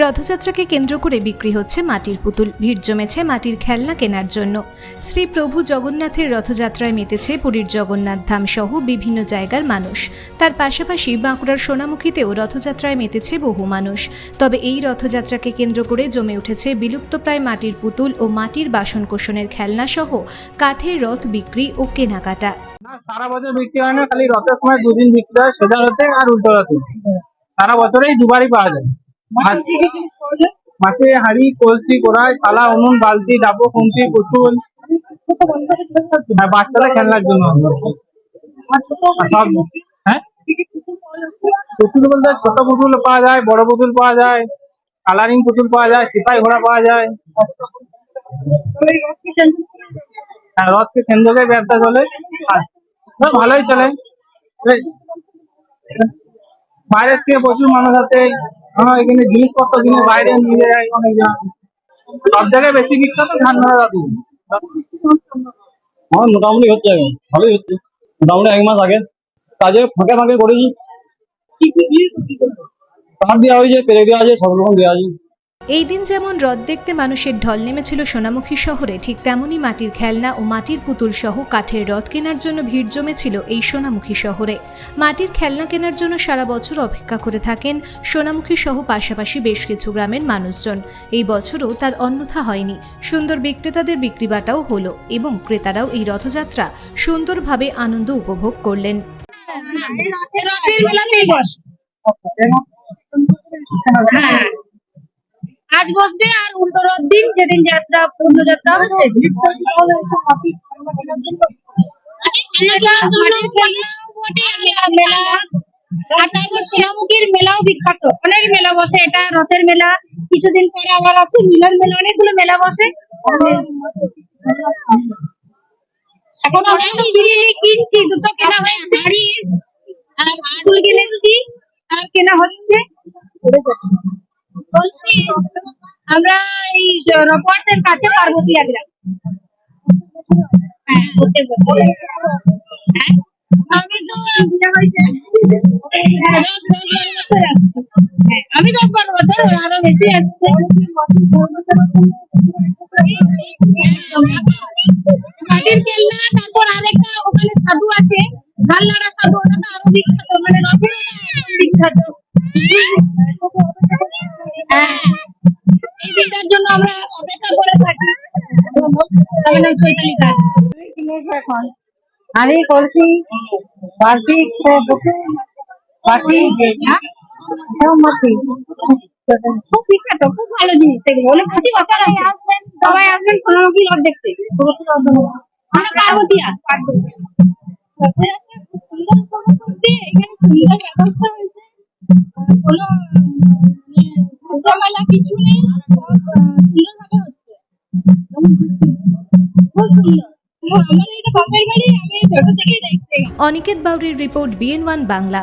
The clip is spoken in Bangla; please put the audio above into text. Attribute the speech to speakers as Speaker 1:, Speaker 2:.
Speaker 1: রথযাত্রাকে কেন্দ্র করে বিক্রি হচ্ছে মাটির পুতুল। ভিড় জমেছে মাটির খেলনা কেনার জন্য। শ্রী প্রভু জগন্নাথের রথযাত্রায় মেতেছে পুরীর জগন্নাথ ধাম সহ বিভিন্ন জায়গার মানুষ। তার পাশাপাশি বাঁকুড়ার সোনামুখীতেও রথযাত্রায় মেতেছে বহু মানুষ। তবে এই রথযাত্রাকে কেন্দ্র করে জমে উঠেছে বিলুপ্তপ্রায় মাটির পুতুল ও মাটির বাসনকোসনের খেলনা সহ কাঠের রথ বিক্রি ও কেনাকাটা।
Speaker 2: সারা বছর বিক্রি হয় না, খালি রথের সময় দুদিন বিক্রি হয় সোজা রথে আর উল্টো রথে। সারা বছরেই দুবারই পাওয়া যায়। মাছে হাড়ি কলসি কড়াই থালা উনুন বালতি ডাবো খুন্তি পুতুল। আর বাচ্চারা খেলনার জন্য। সব হ্যাঁ? পুতুল বলতে ছোট পুতুল পাওয়া যায় বড় পুতুল পাওয়া যায় কালারিং পুতুল পাওয়া যায় সিপাই ঘোড়া পাওয়া যায়। হ্যাঁ রথকে কেন্দ্র করে ব্যবসা চলে। ভালোই চলে। বাইরের থেকে প্রচুর মানুষ আছে। আমার এখানে জিনিসপত্র কিনে বাইরে নিয়ে যায় অনেক সব জায়গায় বেশি বিখ্যাত ধানমারা দাদু।
Speaker 3: হ্যাঁ মোটামুটি হচ্ছে ভালোই হচ্ছে। মোটামুটি এক মাস আগে। কাজে ফাঁকে ফাঁকে করেছি। কাঠ দেওয়া হয়েছে পেরে দেওয়া আছে সব রকম দেওয়া আছে।
Speaker 1: এই দিন যেমন রথ দেখতে মানুষের ঢল নেমেছিল সোনামুখী শহরে ঠিক তেমনই মাটির খেলনা ও মাটির পুতুল সহ কাঠের রথ কেনার জন্য ভিড় জমেছিল এই সোনামুখী শহরে। মাটির খেলনা কেনার জন্য সারা বছর অপেক্ষা করে থাকেন সোনামুখী সহ পাশাপাশি বেশ কিছু গ্রামের মানুষজন। এই বছরও তার অন্যথা হয়নি। সুন্দর বিক্রেতাদের বিক্রিবাটাও হলো এবং ক্রেতারাও এই রথযাত্রা সুন্দরভাবে আনন্দ উপভোগ করলেন।
Speaker 4: হ্যাঁ। আজ বসবে আর উল্টো রথ দিন, যেদিন যাত্রা পূর্ণ যাত্রা হবে মেলাও বিখ্যাত। অনেক মেলা বসে, এটা রথের মেলা। কিছুদিন পরে আবার আছে, মিলন মেলা, অনেকগুলো মেলা বসে। এখন আমরা কিনছি, দুটো কেনা হয়েছে। আর কেনা হচ্ছে। বলছি আমরা এই কাছে হ্যাঁ হ্যাঁ আমি তো হ্যাঁ, আমি দশ বারো বছর আরও বেশি খেলনা তারপর আরেকটা ওখানে সাধু আছে ভাল্লারা সাধু ওটা তো আরও বিখ্যাত মানে রথের বিখ্যাত। এই দিনটার জন্য আমরা অপেক্ষা করে থাকি। আমার নাম চৈতালি দাস
Speaker 5: এখন হাঁড়ি কলসি বালতি পুতুল বাটি সব মাটি
Speaker 4: খুব বিখ্যাত খুব ভালো জিনিস এগুলো। অনেক প্রতি বছর আসবেন সবাই আসবেন সোনামুখী রথ দেখতে। আমরা পার্বতীয়া এখানে সুন্দর ব্যবস্থা হয়েছে। কোনো ঝামেলা কিছু নেই সুন্দরভাবে হচ্ছে? খুব সুন্দর। আমার এটা বাপের বাড়ি আমি ছোট থেকেই দেখছি।
Speaker 1: অনিকেত বাউরির রিপোর্ট বিএন ওয়ান বাংলা